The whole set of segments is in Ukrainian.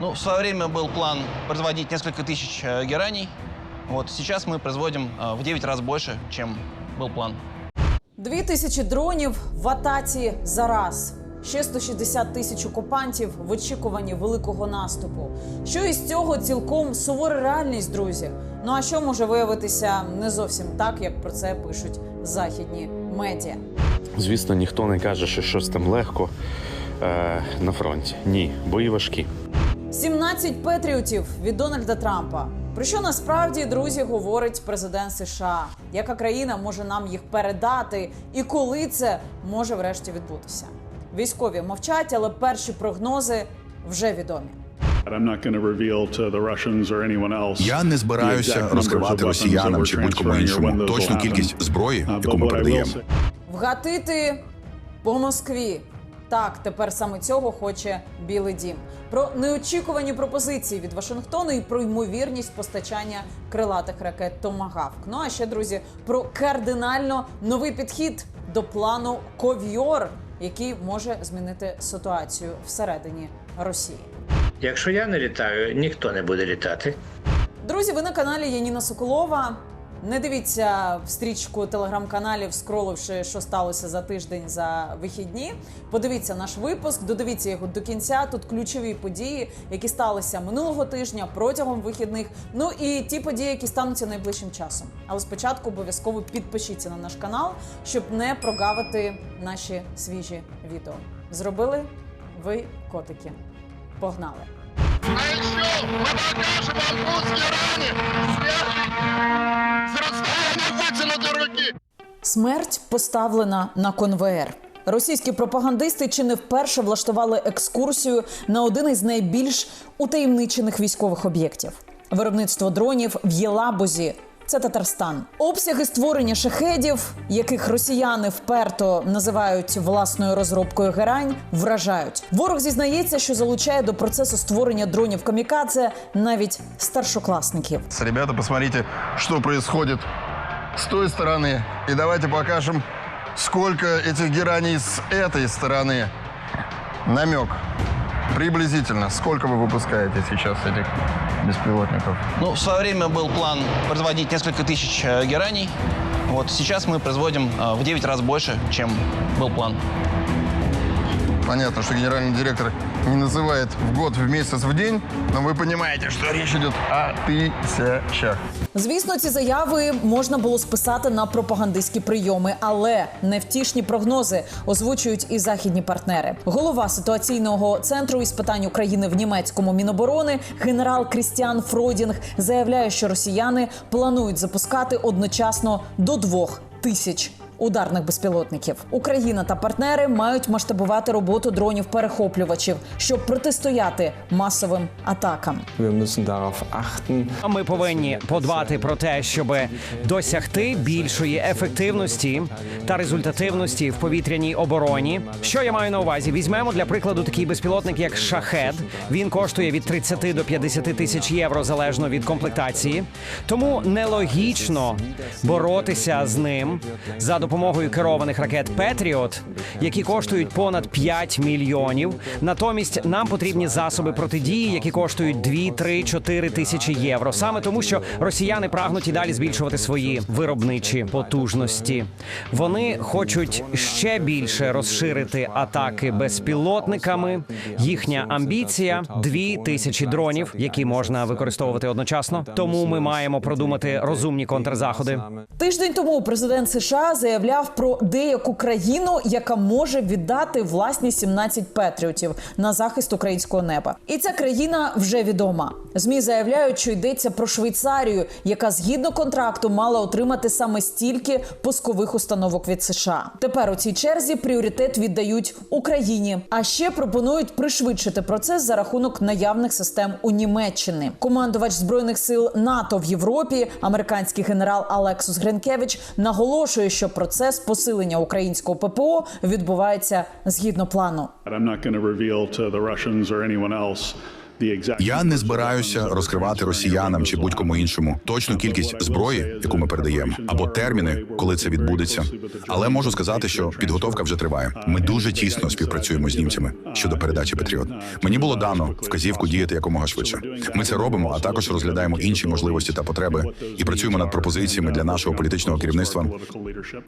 Ну, в свое время был план производить несколько тысяч э, гераний. Вот сейчас мы производим э, в 9 раз больше, чем был план. Дві тисячі дронів в атаці за раз. Ще 160 тисяч окупантів в очікуванні великого наступу. Що із цього цілком сувора реальність, друзі. Ну а що може виявитися не зовсім так, як про це пишуть західні медіа? Звісно, ніхто не каже, що щось там легко е, на фронті. Ні, бої важкі. 17 патріотів від Дональда Трампа. Про що насправді друзі говорить президент США? Яка країна може нам їх передати, і коли це може врешті відбутися? Військові мовчать, але перші прогнози вже відомі. Я не збираюся розкривати росіянам чи будь-кому іншому точну кількість зброї, Uh, яку ми передаємо. Вгатити по Москві. Так, тепер саме цього хоче Білий Дім. Про неочікувані пропозиції від Вашингтону і про ймовірність постачання крилатих ракет Томагавк. Ну а ще друзі про кардинально новий підхід до плану Ковьор, який може змінити ситуацію всередині Росії. Якщо я не літаю, ніхто не буде літати. Друзі, ви на каналі Яніна Соколова. Не дивіться в стрічку телеграм-каналів, скроливши, що сталося за тиждень за вихідні. Подивіться наш випуск, додивіться його до кінця. Тут ключові події, які сталися минулого тижня протягом вихідних. Ну і ті події, які стануться найближчим часом. Але спочатку обов'язково підпишіться на наш канал, щоб не прогавити наші свіжі відео. Зробили ви котики. Погнали! А еще мы покажем вам раны Смерть поставлена на конвеєр. Російські пропагандисти чи не вперше влаштували екскурсію на один із найбільш утаємничених військових об'єктів виробництво дронів в Єлабузі. Це Татарстан. Обсяги створення шахедів, яких росіяни вперто називають власною розробкою герань, вражають. Ворог зізнається, що залучає до процесу створення дронів камікадзе навіть старшокласників. Ребята, посмотрите, что происходит с той стороны. И давайте покажем, сколько этих гераний с этой стороны. Намек. Приблизительно. Сколько вы выпускаете сейчас этих беспилотников? Ну, в свое время был план производить несколько тысяч э, гераний. Вот сейчас мы производим э, в 9 раз больше, чем был план. Понятно, что генеральный директор не называет в год, в месяц, в день, но вы понимаете, что речь идет о тысячах. Звісно, ці заяви можна було списати на пропагандистські прийоми, але невтішні прогнози озвучують і західні партнери. Голова ситуаційного центру із питань України в німецькому міноборони генерал Крістіан Фройдінг заявляє, що росіяни планують запускати одночасно до двох тисяч. Ударних безпілотників Україна та партнери мають масштабувати роботу дронів-перехоплювачів, щоб протистояти масовим атакам. Ми повинні подбати про те, щоб досягти більшої ефективності та результативності в повітряній обороні. Що я маю на увазі? Візьмемо для прикладу такий безпілотник, як шахет. Він коштує від 30 до 50 тисяч євро залежно від комплектації. Тому нелогічно боротися з ним за допомогою керованих ракет Петріот, які коштують понад 5 мільйонів. Натомість нам потрібні засоби протидії, які коштують 2, 3, 4 тисячі євро. Саме тому, що росіяни прагнуть і далі збільшувати свої виробничі потужності. Вони хочуть ще більше розширити атаки безпілотниками. Їхня амбіція 2 тисячі дронів, які можна використовувати одночасно. Тому ми маємо продумати розумні контрзаходи. Тиждень тому президент США заявляв про деяку країну, яка може віддати власні 17 патріотів на захист українського неба. І ця країна вже відома. Змі заявляють, що йдеться про Швейцарію, яка згідно контракту мала отримати саме стільки пускових установок від США. Тепер у цій черзі пріоритет віддають Україні. А ще пропонують пришвидшити процес за рахунок наявних систем у Німеччини. Командувач збройних сил НАТО в Європі, американський генерал Алексус Гринкевич, наголошує, що процес посилення українського ППО відбувається згідно плану. Я не збираюся розкривати росіянам чи будь-кому іншому точну кількість зброї, яку ми передаємо, або терміни, коли це відбудеться. Але можу сказати, що підготовка вже триває. Ми дуже тісно співпрацюємо з німцями щодо передачі Патріот. Мені було дано вказівку діяти якомога швидше. Ми це робимо, а також розглядаємо інші можливості та потреби і працюємо над пропозиціями для нашого політичного керівництва.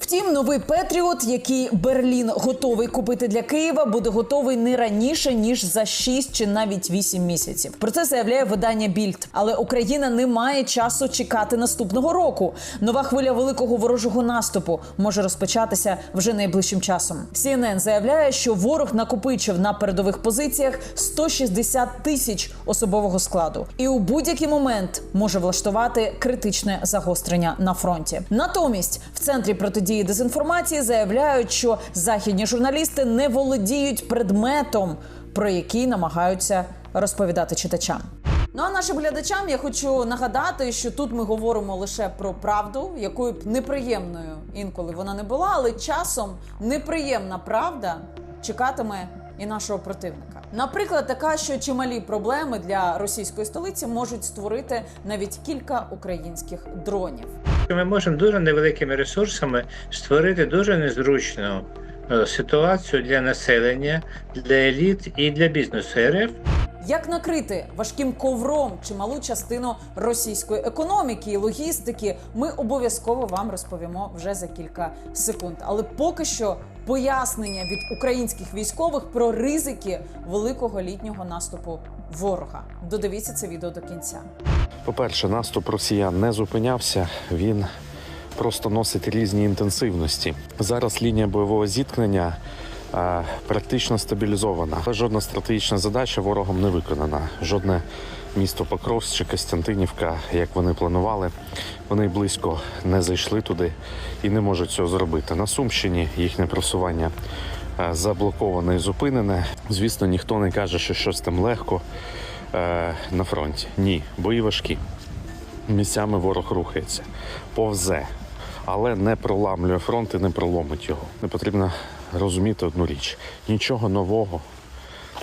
Втім, новий Петріот, який Берлін готовий купити для Києва, буде готовий не раніше ніж за 6 чи навіть 8 місяців. Про це заявляє видання Більд. Але Україна не має часу чекати наступного року. Нова хвиля великого ворожого наступу може розпочатися вже найближчим часом. CNN заявляє, що ворог накопичив на передових позиціях 160 тисяч особового складу, і у будь-який момент може влаштувати критичне загострення на фронті. Натомість в центрі протидії дезінформації заявляють, що західні журналісти не володіють предметом, про який намагаються розповідати читачам. Ну а нашим глядачам я хочу нагадати, що тут ми говоримо лише про правду, якою б неприємною інколи вона не була, але часом неприємна правда чекатиме і нашого противника. Наприклад, така, що чималі проблеми для російської столиці можуть створити навіть кілька українських дронів. Ми можемо дуже невеликими ресурсами створити дуже незручну е, ситуацію для населення, для еліт і для бізнесу РФ. Як накрити важким ковром чималу частину російської економіки і логістики, ми обов'язково вам розповімо вже за кілька секунд. Але поки що пояснення від українських військових про ризики великого літнього наступу ворога. Додивіться це відео до кінця. По-перше, наступ росіян не зупинявся. Він просто носить різні інтенсивності. Зараз лінія бойового зіткнення практично стабілізована. Жодна стратегічна задача ворогом не виконана. Жодне місто Покровськ чи Костянтинівка, як вони планували, вони близько не зайшли туди і не можуть цього зробити. На Сумщині їхнє просування е, заблоковане і зупинене. Звісно, ніхто не каже, що щось там легко е, на фронті. Ні, бої важкі. Місцями ворог рухається, повзе, але не проламлює фронт і не проломить його. Не потрібно розуміти одну річ: нічого нового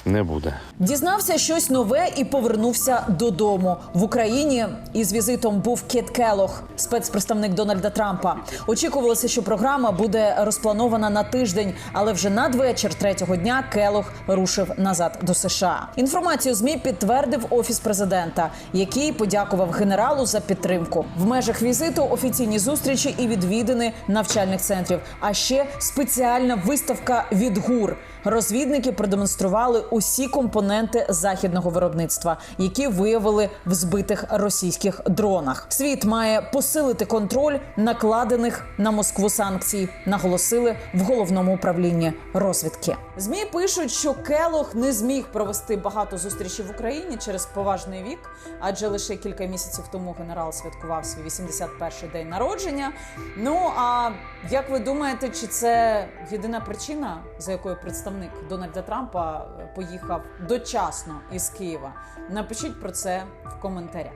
не буде. Дізнався щось нове і повернувся додому в Україні. Із візитом був Кіт Келох, спецпредставник Дональда Трампа. Очікувалося, що програма буде розпланована на тиждень, але вже надвечір третього дня Келох рушив назад до США. Інформацію змі підтвердив офіс президента, який подякував генералу за підтримку. В межах візиту офіційні зустрічі і відвідини навчальних центрів. А ще спеціальна виставка від ГУР. Розвідники продемонстрували усі компоненти західного виробництва, які виявили в збитих російських дронах. Світ має посилити контроль накладених на Москву санкцій, наголосили в головному управлінні розвідки. Змі пишуть, що Келох не зміг провести багато зустрічей в Україні через поважний вік, адже лише кілька місяців тому генерал святкував свій 81-й день народження. Ну а як ви думаєте, чи це єдина причина, за якою представник Дональда Трампа поїхав дочасно із Києва? Напишіть про це в коментарях.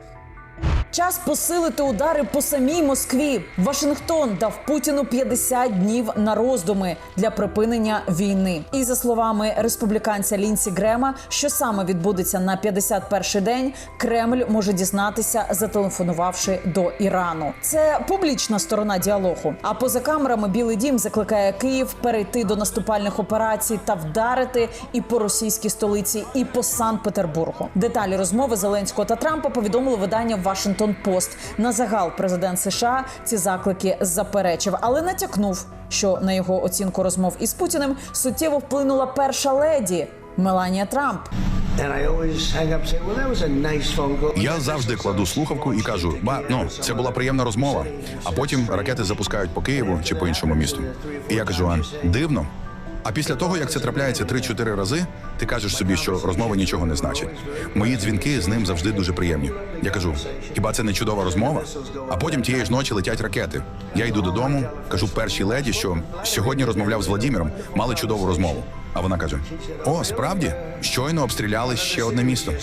Час посилити удари по самій Москві. Вашингтон дав Путіну 50 днів на роздуми для припинення війни. І за словами республіканця Лінсі Грема, що саме відбудеться на 51-й день, Кремль може дізнатися, зателефонувавши до Ірану. Це публічна сторона діалогу. А поза камерами Білий Дім закликає Київ перейти до наступальних операцій та вдарити і по російській столиці, і по Санкт-Петербургу. Деталі розмови Зеленського та Трампа повідомило видання Вашингтон Пост. На загал президент США ці заклики заперечив, але натякнув, що на його оцінку розмов із Путіним суттєво вплинула перша леді Меланія Трамп. Я завжди кладу слухавку і кажу: ба, ну це була приємна розмова. А потім ракети запускають по Києву чи по іншому місту. І я кажу: а дивно. А після того, як це трапляється 3-4 рази, ти кажеш собі, що розмова нічого не значить. Мої дзвінки з ним завжди дуже приємні. Я кажу: хіба це не чудова розмова? А потім тієї ж ночі летять ракети. Я йду додому, кажу першій леді, що сьогодні розмовляв з Владіміром, мали чудову розмову. А вона каже: О, справді щойно обстріляли ще одне місто.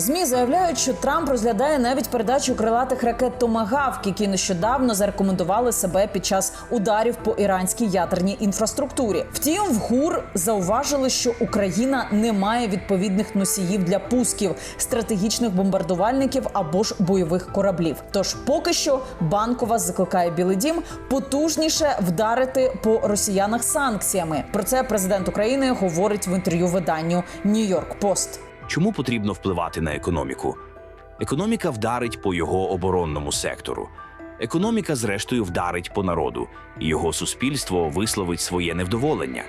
Змі заявляють, що Трамп розглядає навіть передачу крилатих ракет Томагавк, які нещодавно зарекомендували себе під час ударів по іранській ядерній інфраструктурі. Втім, в ГУР зауважили, що Україна не має відповідних носіїв для пусків стратегічних бомбардувальників або ж бойових кораблів. Тож поки що банкова закликає Білий Дім потужніше вдарити по росіянах санкціями. Про це президент України говорить в інтерв'ю виданню Нью-Йорк Пост. Чому потрібно впливати на економіку? Економіка вдарить по його оборонному сектору. Економіка, зрештою, вдарить по народу, і його суспільство висловить своє невдоволення.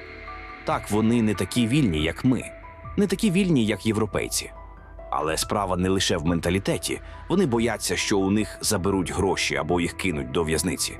Так, вони не такі вільні, як ми, не такі вільні, як європейці. Але справа не лише в менталітеті. Вони бояться, що у них заберуть гроші або їх кинуть до в'язниці.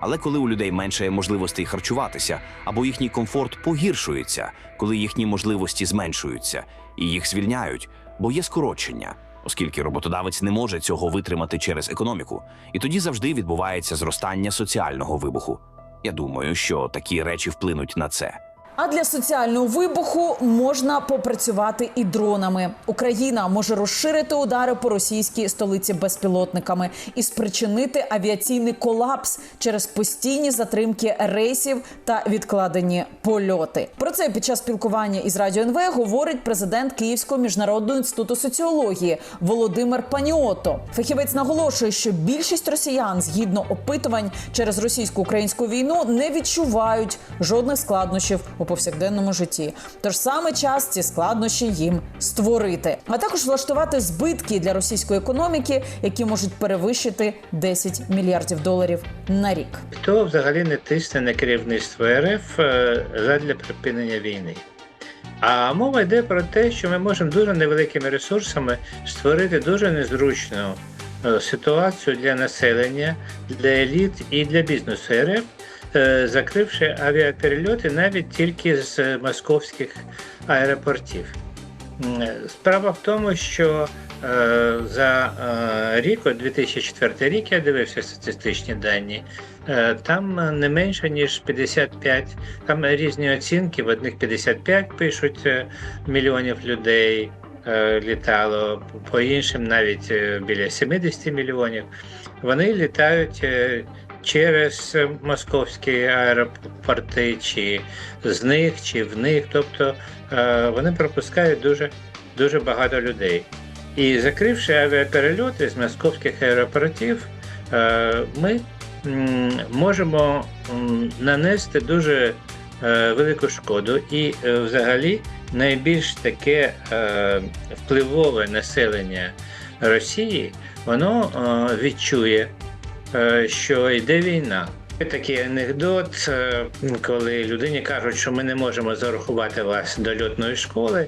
Але коли у людей менше можливостей харчуватися, або їхній комфорт погіршується, коли їхні можливості зменшуються і їх звільняють, бо є скорочення, оскільки роботодавець не може цього витримати через економіку, і тоді завжди відбувається зростання соціального вибуху. Я думаю, що такі речі вплинуть на це. А для соціального вибуху можна попрацювати і дронами. Україна може розширити удари по російській столиці безпілотниками і спричинити авіаційний колапс через постійні затримки рейсів та відкладені польоти. Про це під час спілкування із радіо НВ говорить президент Київського міжнародного інституту соціології Володимир Паніото. Фахівець наголошує, що більшість росіян, згідно опитувань через російсько-українську війну, не відчувають жодних складнощів у повсякденному житті. Тож саме час ці складнощі їм створити, а також влаштувати збитки для російської економіки, які можуть перевищити 10 мільярдів доларів на рік. Хто взагалі не тисне на керівництво РФ е, задля припинення війни? А мова йде про те, що ми можемо дуже невеликими ресурсами створити дуже незручну е, ситуацію для населення, для еліт і для бізнесу РФ, закривши авіаперельоти навіть тільки з московських аеропортів. Справа в тому, що е, за е, рік, от 2004 рік, я дивився статистичні дані, е, там не менше ніж 55, там різні оцінки, в одних 55 пишуть е, мільйонів людей е, літало, по іншим навіть е, біля 70 мільйонів. Вони літають е, через е, московські аеропорти, чи з них, чи в них. Тобто е, вони пропускають дуже, дуже багато людей. І закривши авіаперельоти з московських аеропортів, е, ми можемо нанести дуже е, велику шкоду. І е, взагалі найбільш таке е, впливове населення Росії, воно е, відчує, е, що йде війна. Такий анекдот, е, коли людині кажуть, що ми не можемо зарахувати вас до льотної школи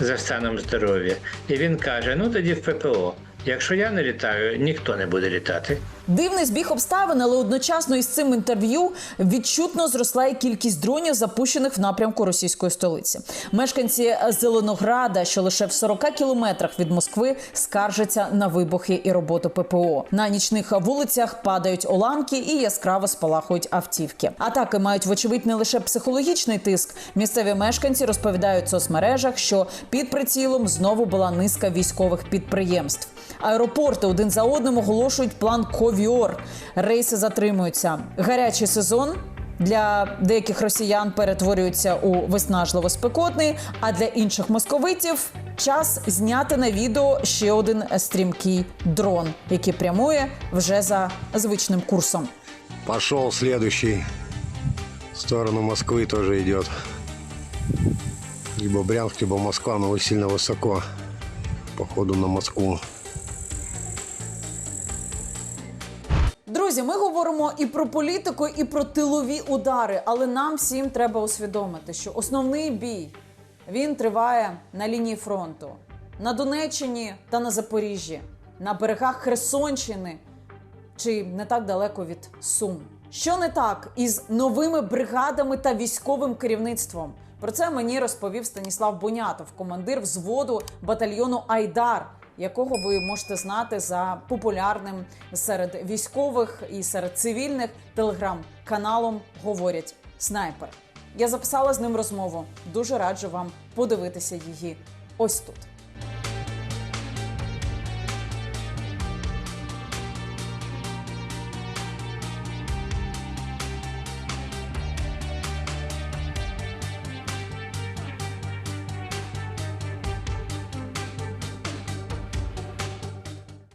за станом здоров'я, і він каже: ну тоді в ППО. Якщо я не літаю, ніхто не буде літати. Дивний збіг обставин, але одночасно із цим інтерв'ю відчутно зросла і кількість дронів, запущених в напрямку російської столиці. Мешканці Зеленограда, що лише в 40 кілометрах від Москви, скаржаться на вибухи і роботу ППО. На нічних вулицях падають уламки і яскраво спалахують автівки. Атаки мають вочевидь не лише психологічний тиск. Місцеві мешканці розповідають в соцмережах, що під прицілом знову була низка військових підприємств. Аеропорти один за одним оголошують план ковіор. Рейси затримуються. Гарячий сезон. Для деяких росіян перетворюється у виснажливо спекотний, а для інших московитів час зняти на відео ще один стрімкий дрон, який прямує вже за звичним курсом. Пошел следующий. В сторону Москвы тоже идет. Либо Брянск, либо Москва, но сильно высоко. Походу на Москву. Друзі, ми говоримо і про політику, і про тилові удари, але нам всім треба усвідомити, що основний бій він триває на лінії фронту на Донеччині та на Запоріжжі, на берегах Херсонщини чи не так далеко від Сум. Що не так із новими бригадами та військовим керівництвом? Про це мені розповів Станіслав Бунятов, командир взводу батальйону Айдар, якого ви можете знати за популярним серед військових і серед цивільних телеграм-каналом Говорять Снайпер. Я записала з ним розмову. Дуже раджу вам подивитися її ось тут.